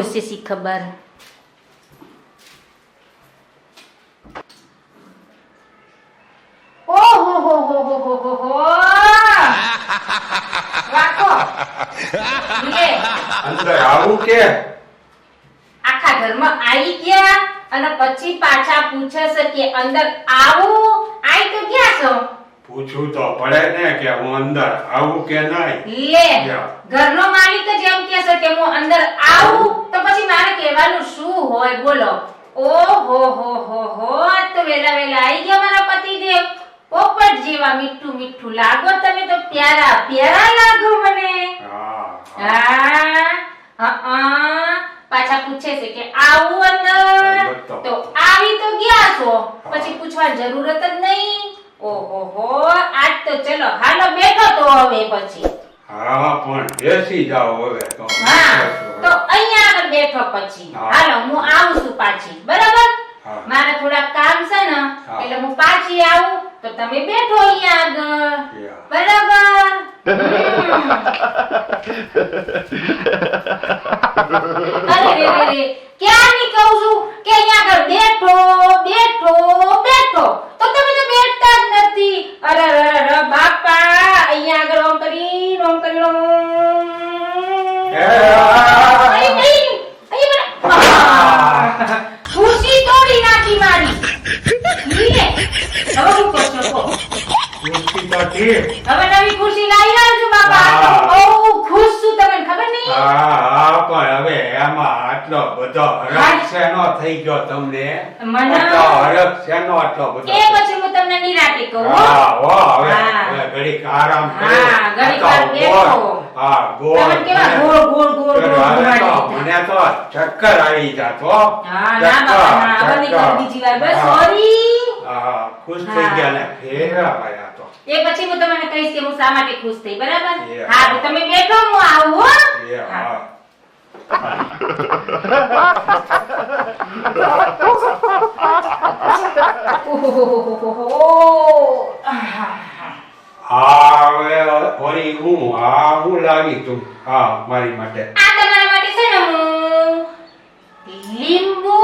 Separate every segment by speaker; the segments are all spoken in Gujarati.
Speaker 1: આવ્યો સી ખબર ઓહો હો હો હો હો હો હો રાખો લે
Speaker 2: અંદર આવું કે?
Speaker 1: આખા ઘરમાં આવી ગયા અને પછી પાછા પૂછે છે કે અંદર આવું? આઈ તો ક્યાં છો?
Speaker 2: પૂછવું તો પડે ને કે હું અંદર આવું કે નહીં?
Speaker 1: લે ઘરનો માલિક જ એમ કહે છે કે હું અંદર આવું? તો પછી મારે કહેવાનું શું હોય? બોલો. ઓહો હો હો હો તો વેલા વેલા આવી ગયા મારા પતિદેવ. પોપટ જેવા મીઠું મીઠું લાગો તમે તો પ્યારા પ્યારા લાગો મને.
Speaker 2: હા
Speaker 1: પાછા પૂછે છે કે આવું અંદર?
Speaker 2: તો.
Speaker 1: આવી તો ગયા છો. પછી પૂછવાની જરૂરત જ નહીં. ઓહો આજ તો ચલો હાલો બેઠો તો હવે પછી.
Speaker 2: હા પણ બેસી જાઓ હવે તો.
Speaker 1: હા તો અહીંયા આગળ બેઠો પછી. હાલો હું આવું છું પાછી. બરાબર? મારે થોડા કામ છે ને એટલે હું પાછી આવું. તો તમે બેઠો અહીંયા આગળ. બરાબર? અરે રે રે રે. કહું છું? કે અહીંયા આગળ બેઠો બેઠો બેઠો. તો તમે તો બેઠતા જ નથી. અરે બાપા અહીંયા આગળ ઓમ કરી ઓમ કરી ઓમ
Speaker 2: એ,
Speaker 1: અહીં નહીં, અહીં મને- આહ! ખુરશી તોડી નાખી મારી લે, હવે શું કરશો કહો?
Speaker 2: ખુરશી
Speaker 1: હવે નવી ખુરશી લાવી આવજો બાપા. બહુ ખુશ છું તમને ખબર નહીં?
Speaker 2: હા હા પણ હવે એમાં આટલો બધો હરખ શેનો થઈ ગયો તમને?
Speaker 1: મને-
Speaker 2: હરખ શેનો આટલો બધો
Speaker 1: એ પછી હું તમને નિરાતે કહું હા.
Speaker 2: હો હવે ઘડીક આરામ કરે
Speaker 1: હા, ઘડીક
Speaker 2: ગોળ. હા ગોળ
Speaker 1: તમને કેવા ગોળ ગોળ ગોળ ગોળ
Speaker 2: હવે તો
Speaker 1: ઘુમાડી
Speaker 2: મને તો ચક્કર આવી જાતો
Speaker 1: હા. ના બાપા ના હવે નહીં બીજી વાર. બસ સોરી
Speaker 2: હા ખુશ થઈ ગયા ને. ફેરા પાયા તો.
Speaker 1: એ પછી હું તમને કહીશ કે હું શા માટે ખુશ થઈ બરાબર? હા. તમે બેઠો હું આવું હો.
Speaker 2: લાવી તું. હા મારી માટે.
Speaker 1: આ તમારા માટે છે ને હું લીંબુ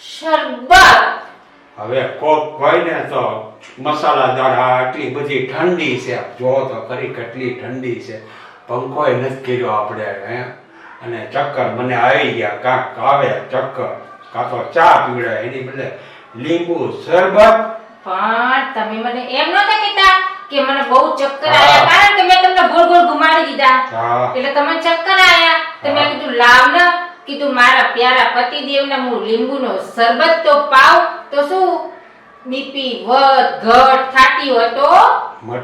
Speaker 1: શરબત.
Speaker 2: હવે કોક હોય ને તો મસાલાદાર આ આટલી બધી ઠંડી છે. જો તો ખરી કેટલી ઠંડી છે. પંખોય નથી કર્યો આપણે હે? અને ચક્કર મને આવી ગયા કાંક આવે ચક્કર. કાં તો ચા પીવડાય એની બદલે લીંબુ શરબત.
Speaker 1: પણ તમે મને એમ નહોતા કહેતા કે મને બહુ ચક્કર આવ્યા કારણ કે મેં તમને ગોળ ગોળ ઘુમાડી દીધા. એટલે તમને ચક્કર આવ્યા તો મેં કીધું લાવ ને. કીધું મારા પ્યારા પતિદેવને હું લીંબુનો શરબત તો પાવ તો શું? બીપી વધ ઘટ થાતી હોય તો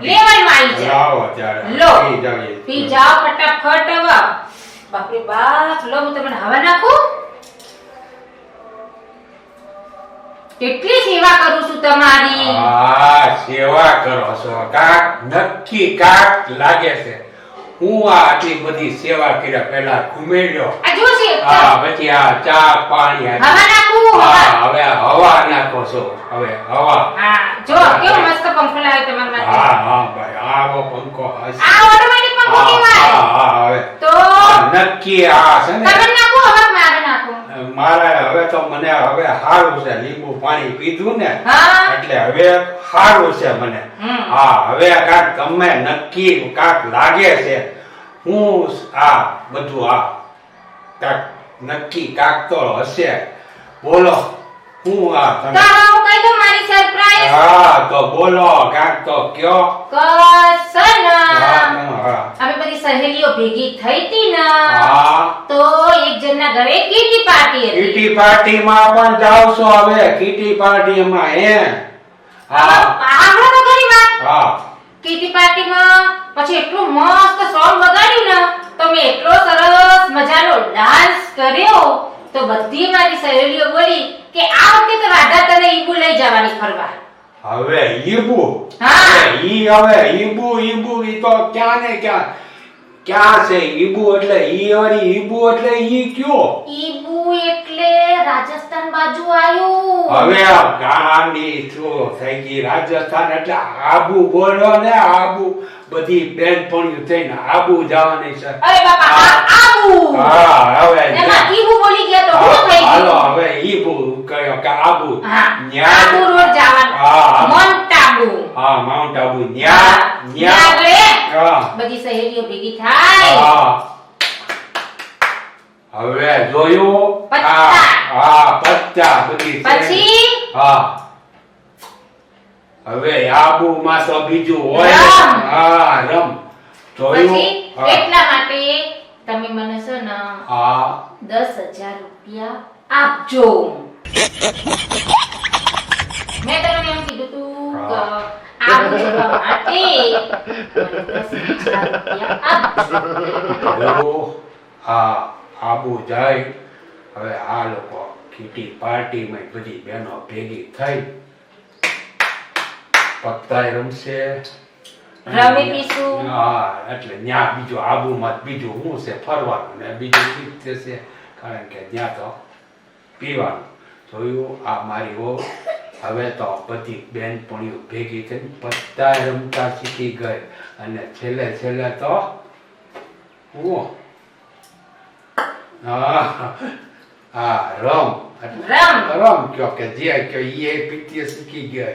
Speaker 1: લેવલમાં આવી જાય.
Speaker 2: લાવો ત્યારે
Speaker 1: લો.
Speaker 2: પી
Speaker 1: જાઓ ફટાફટ હવે બાપરે બાપ. લો હું તમને હવા નાખું. કેટલી સેવા કરું છું તમારી?
Speaker 2: હા સેવા કરો છો. કાક નક્કી કાક લાગે છે. હું આ આટલી બધી સેવા કર્યા પહેલા ઘુમેડ્યો.
Speaker 1: આ જો
Speaker 2: હા પછી આ ચા પાણી
Speaker 1: હવા નાખું હવા
Speaker 2: હવે હવા. નાખો છો હવે હવા
Speaker 1: હા. જો કેવો મસ્ત પંખો લાવ્યો તમારા
Speaker 2: હા
Speaker 1: માટે.
Speaker 2: હા ભાઈ આવો પંખો હશે.
Speaker 1: આ ઓટોમેટિક પંખો
Speaker 2: હા હા હા હવે.
Speaker 1: તો?
Speaker 2: નક્કી આ છે ને?
Speaker 1: તમે નાખો હવા મારે નાખો.
Speaker 2: મારા હવે તો મને હવે સારું છે લીંબુ પાણી પીધું ને એટલે હવે સારું છે મને. હા હવે કાક તમે નક્કી કાક લાગે છે. હું આ બધું આ કાક નક્કી કાક તો હશે. બોલો હું આ તમે
Speaker 1: હવે કઈ તો મારી સરપ્રાઈઝ
Speaker 2: હા તો બોલો કાક તો કયો?
Speaker 1: કસન. અમે બધી સહેલીઓ ભેગી થઈ હતી ને.
Speaker 2: હા.
Speaker 1: તો એક જણના ઘરે કીટી પાર્ટી હતી.
Speaker 2: કીટી પાર્ટીમાં પણ જાવ છો હવે કીટી પાર્ટી માં હે. હા.
Speaker 1: આપણે તો ઘણી વાત.
Speaker 2: હા.
Speaker 1: કીટી પાર્ટીમાં પછી એટલું મસ્ત સોંગ વગાડ્યું ને. તો મેં એટલો સરસ મજાનો ડાન્સ કર્યો તો બધી મારી સહેલીઓ બોલી કે આ વખતે તો રાધા તને ઈબુ લઈ જવાની ફરવા.
Speaker 2: હવે ઈબુ?
Speaker 1: હા.
Speaker 2: ઈ હવે ઈબુ ઈબુ ઈ તો ક્યાં ને ક્યાં? ક્યાં છે ઈબુ એટલે? ઈ વળી ઈબુ એટલે ઈ કયો?
Speaker 1: ઈબુ એટલે રાજસ્થાન બાજુ આવ્યું.
Speaker 2: હવે આ શું થઈ ગઈ રાજસ્થાન એટલે આબુ બોલો ને આબુ. બધી બેનપણીઓ થઈને આબુ જવાની છે.
Speaker 1: અરે બાપા આબુ.
Speaker 2: હા હવે
Speaker 1: એમાં ઈબુ બોલી ગયા તો હું થઈ
Speaker 2: હાલો હવે ઈબુ કયો કે આબુ. ન્યા-
Speaker 1: આબુ રોડ જવાનું.
Speaker 2: હા.
Speaker 1: મોન્ટ આબુ.
Speaker 2: હા માઉન્ટ આબુ. ન્યા ન્યા
Speaker 1: આગળ બધી સહેલીઓ ભેગી થાય.
Speaker 2: હા. હવે જોયું?
Speaker 1: પત્તા.
Speaker 2: હા પચ્ચા બધી
Speaker 1: પછી?
Speaker 2: હા. હવે આબુમાં તો બીજું હોય હા રમ. જોયું?
Speaker 1: પછી? એટલા માટે તમે મને છે ને
Speaker 2: હા.
Speaker 1: દસ હજાર રૂપિયા આપજો. મેં તમને એમ કીધું તું આબુ જવા માટે
Speaker 2: હા આબુ જાય હવે આ લોકો કીટી પાર્ટીમાં બધી બહેનો ભેગી થઈ. પત્તાય રમશે. હા એટલે ત્યાં બીજું આબુમાં બીજું શું છે ફરવાનું ને બીજું કારણ કે ત્યાં તો પીવાનું. જોયું આ મારી ઓ હવે તો બધી બેનપણીઓ ભેગી થઈને પત્તા રમતા શીખી ગઈ. અને છેલ્લે છેલ્લે તો હું? હા. હા રમ
Speaker 1: રમ.
Speaker 2: કયો કે જે કયો એ પીટીએ શીખી ગઈ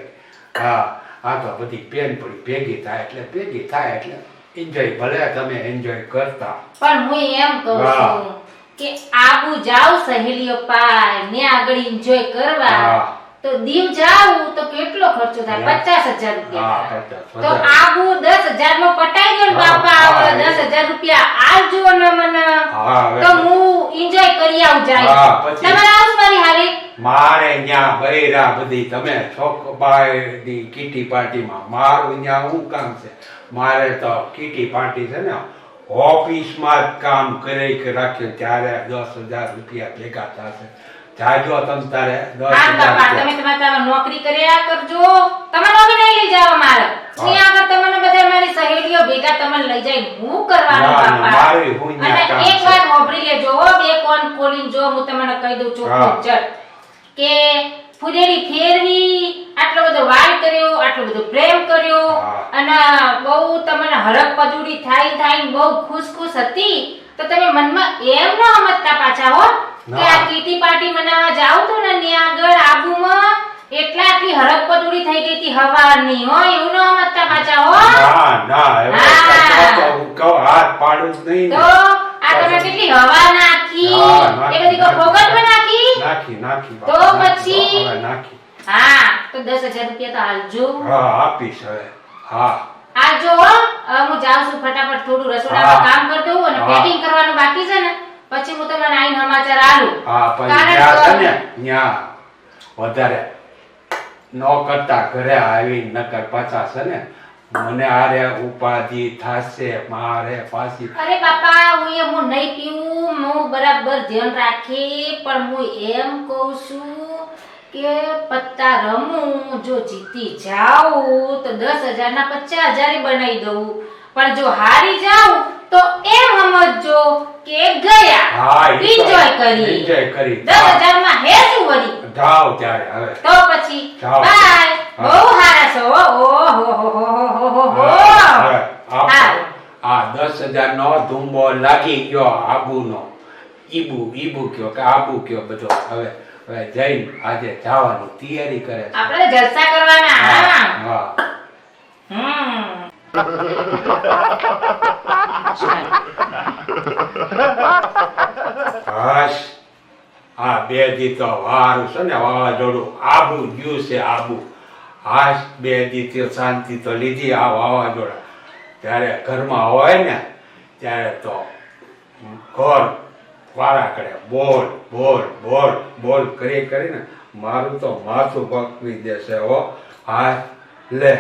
Speaker 2: હા આ તો બધી બેનપણી ભેગી થાય એટલે ભેગી થાય એટલે એન્જોય ભલે તમે એન્જોય કરતા
Speaker 1: પણ હું એમ કહું છું કે આબુ જાવ સહેલીઓ પાય ને આગળ એન્જોય કરવા. તો દીવ જાવ તો કેટલો ખર્ચો થાય પચાસ હજાર રૂપિયા તો આબુ દસ હજારમાં પટાઈ ગયો બાપા. દસ હજાર રૂપિયા આવજો ને મને તો હું એન્જોય કરી આવ જાય
Speaker 2: હા, પછી-
Speaker 1: તમારે આવું મારી હારે
Speaker 2: મારે ન્યા બૈરા બધી તમે છોકબાઈની કીટી પાર્ટીમાં મારું ન્યા શું કામ છે? મારે તો કીટી પાર્ટી છે ને ઓફિસમાં જ કામ કરી કે રાખ્યું ત્યારે દસ હજાર રૂપિયા ભેગા થશે. જાજો તમ તારે દસ
Speaker 1: હા
Speaker 2: હજાર
Speaker 1: બાપા તમે
Speaker 2: રૂપિયા
Speaker 1: તમારે તમારે નોકરી કર્યા કરજો. તમે નોકરી નહીં લઈ જાઓ મારે. અહીંયા આગળ તમને બધા મારી સહેલીઓ ભેગા તમને લઈ જાય હું કરવાનું
Speaker 2: ના, ના,
Speaker 1: બાપા
Speaker 2: મારે હું ન્યા
Speaker 1: અને
Speaker 2: કામ
Speaker 1: એક
Speaker 2: છે.
Speaker 1: વાત હોભળી લેજો હો, બે કોણ ખોલીને જો હું તમને કહી દઉં
Speaker 2: હા.
Speaker 1: ચોખ્ખું કે ફુલેરી ફેરવી આટલો બધો વાર કર્યો આટલો બધો પ્રેમ કર્યો
Speaker 2: હા.
Speaker 1: અને બહુ તમને હરક પજુડી થાય થાય ને બહુ ખુશ ખુશ હતી તો તમે મનમાં એમ ન સમજતા પાછા હો કે
Speaker 2: ના.
Speaker 1: આ કીટી પાર્ટી મનાવવા જાવ તો ને ત્યાં આગળ આબુમાં એટલા આટલી હરક થઈ ગઈ હતી. હવારની હો એવું ન મતતા પાછા હો?
Speaker 2: ના ના તો હું. કહો હાથ પાડું જ નહીં
Speaker 1: તો આ તમે કેટલી હવા નાખી? એ બધી કોઈ
Speaker 2: નાખી.
Speaker 1: ફોગટમાં નાખી?
Speaker 2: નાખી નાખી
Speaker 1: તો પછી?
Speaker 2: નાખી.
Speaker 1: હા તો દસ હજાર રૂપિયા તો આલજો
Speaker 2: હા આપીશ હવે. હા.
Speaker 1: હાલજો હું. જાઉં છું ફટાફટ થોડું રસોડામાં કામ કરી દઉં અને પેકિંગ કરવાનું બાકી છે ને પછી હું તમને આઈ સમાચાર આલું
Speaker 2: હા પછી
Speaker 1: કારણ
Speaker 2: છે ને ત્યાં વધારે ન કરતા ઘરે આવી નકર પાછા ને મને આરે ઉપાધિ થાશે મારે પાછી
Speaker 1: અરે બાપા હું એમ હું નહીં પીવું હું બરાબર ધ્યાન રાખી પણ હું એમ કહું છું કે પત્તા રમું જો જીતી જાઉં તો દસ હજાર ના પચાસ હજાર બનાવી દઉં. પણ જો હારી જાઉં તો એમ સમજજો કે ગયા.
Speaker 2: હા
Speaker 1: Enjoy કરી.
Speaker 2: એન્જોય કરી.
Speaker 1: દસ હજારમાં હે શું વળી.
Speaker 2: જાઓ ત્યારે હવે.
Speaker 1: તો પછી. બાય. બહુ હારા છો. હો. ઓહો.
Speaker 2: આ દસ હજાર નો ધુંબો લાગી ગયો આબુનો. ઈબુ ઈબુ કયો કે આબુ કયો બધો. હવે હવે જઈને આજે જવાની તૈયારી કરે
Speaker 1: આપણે જલસા કરવાના હા
Speaker 2: હા.
Speaker 1: હમ.
Speaker 2: હાશ. આ બે દી વારું છે ને વાવાઝોડું આબુ, ગયું છે આબુ. આ બે દી શાંતિ તો લીધી આ વાવાઝોડા. ત્યારે ઘરમાં હોય ને, ત્યારે તો ઘર વારા કરે. બોલ બોલ બોલ બોલ કરી કરીને મારું તો માથું પકવી દેશે હો. હા લે,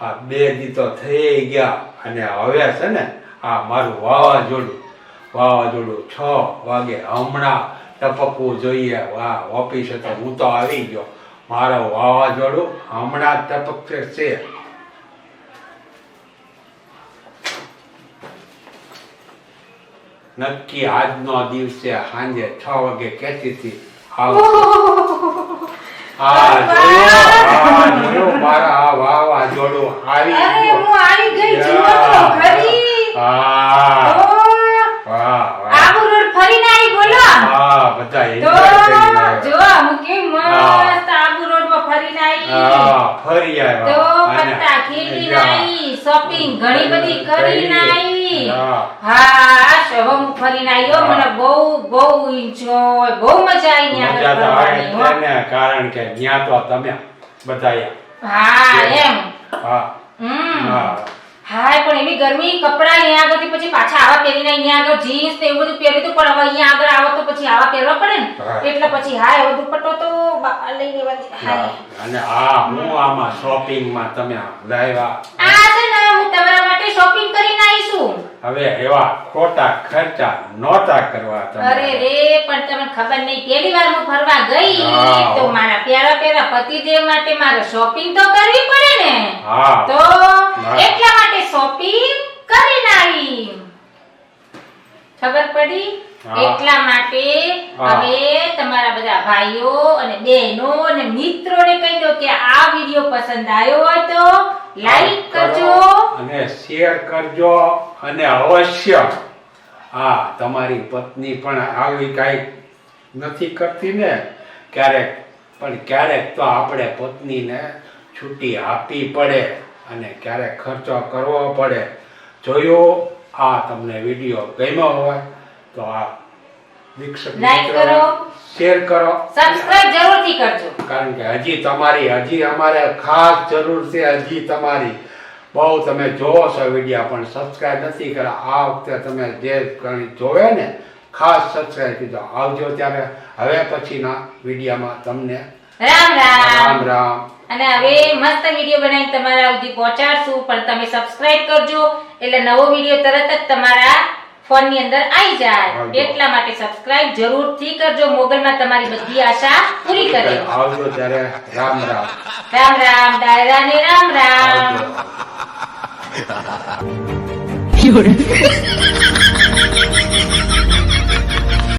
Speaker 2: આ બે દી તો થઈ ગયા અને હવે છે ને આ મારું વાવાઝોડું વાવાઝોડું છ વાગે હમણાં ટપકવું જોઈએ વાહ ઓફિસે તો હું તો આવી ગયો. મારો વાવાઝોડું હમણાં ટપકશે. છે નક્કી આજનો દિવસે સાંજે છ વાગે કહેતી હતી આવો આ જોયો આ જોયો મારા આ વાવા જોડું આવી
Speaker 1: અરે
Speaker 2: ગયો.
Speaker 1: હું આવી ગઈ જુઓ તો ખરી
Speaker 2: હા
Speaker 1: તો
Speaker 2: વાહ વાહ
Speaker 1: આબુ રોડ ફરીને આવી બોલો
Speaker 2: હા બધા
Speaker 1: તો
Speaker 2: enjoy કરી રહ્યા.
Speaker 1: જો હું કેમ મસ્ત આબુ રોડમાં ફરીને આવી
Speaker 2: હા ફરી આવ્યા
Speaker 1: તો
Speaker 2: અને
Speaker 1: પત્તા ખેડીને
Speaker 2: જા.
Speaker 1: આવી શોપિંગ ઘણી બધી કરીને આવી
Speaker 2: હા.
Speaker 1: હા શોભ હું ફરીને આવ્યો
Speaker 2: હા.
Speaker 1: મને બહુ બહુ એન્જોય બહુ મજા આવી
Speaker 2: મજા તો આવે
Speaker 1: ફરવાની,
Speaker 2: ને કારણ કે ત્યાં તો તમે બધા
Speaker 1: હા એમ.
Speaker 2: હા.
Speaker 1: હમ.
Speaker 2: હા.
Speaker 1: હા પણ એવી ગરમી કપડા અહીંયા આગળથી પછી પાછા આવા પહેરીને અહીંયા આગળ જીન્સ ને એવું બધું પહેર્યું હતું પણ હવે અહીંયા આગળ આવો તો પછી આવા પહેરવા પડે ને? એટલે પછી હા એવો દુપટ્ટો તો લઈ લેવા દે.
Speaker 2: હા.
Speaker 1: હા.
Speaker 2: અને આ હું આમાં શોપિંગમાં તમે લાવ્યા
Speaker 1: આ છે ને હું તમારા માટે શોપિંગ કરીને આવીશું
Speaker 2: હવે એવા ખોટા ખર્ચા નોતા કરવા
Speaker 1: અરે રે પણ તમને ખબર નહીં પહેલી વાર હું ફરવા ગઈ તો મારા પ્યારા પ્યારા પતિદેવ માટે મારે શોપિંગ તો કરવી પડે ને.
Speaker 2: હા.
Speaker 1: તો એટલા માટે શોપિંગ કરીને આવી ખબર પડી? એટલા માટે. હવે તમારા બધા ભાઈઓ અને બહેનો અને મિત્રોને કહી દો કે આ વિડિયો પસંદ આવ્યો હોય તો લાઈક કરજો.
Speaker 2: અને શેર કરજો અને અવશ્ય હા તમારી પત્ની પણ આવી કાંઈ નથી કરતી ને ક્યારેક પણ ક્યારેક તો આપણે પત્નીને છૂટી આપવી પડે અને ક્યારેક ખર્ચો કરવો પડે. જોયો આ તમને વીડિયો ગમ્યો હોય તો આ દીક્ષક
Speaker 1: Like કરો.
Speaker 2: શેર કરો.
Speaker 1: સબસ્ક્રાઇબ જરૂરથી કરજો.
Speaker 2: કારણ કે હજી તમારી હજી અમારે ખાસ જરૂર છે હજી તમારી. બહુ તમે જોવો છો વીડિયો પણ સબસ્ક્રાઈબ નથી કર્યા. આ વખતે તમે જે જોવે ને ખાસ સબસ્ક્રાઈબ કીધો. આવજો ત્યારે. હવે પછીના વિડીયામાં તમને
Speaker 1: રામ રામ.
Speaker 2: રામ રામ.
Speaker 1: અને હવે મસ્ત વીડિયો બનાવી તમારા સુધી પહોંચાડશું. પણ તમે સબસ્ક્રાઇબ કરજો. એટલે નવો વીડિયો તરત જ તમારા ફોનની અંદર આવી જાય. એટલા માટે સબસ્ક્રાઇબ જરૂરથી કરજો. મોગલમાં તમારી બધી આશા પૂરી કરે
Speaker 2: આવજો ત્યારે. રામ રામ.
Speaker 1: રામ રામ. દાયરા ને રામ રામ.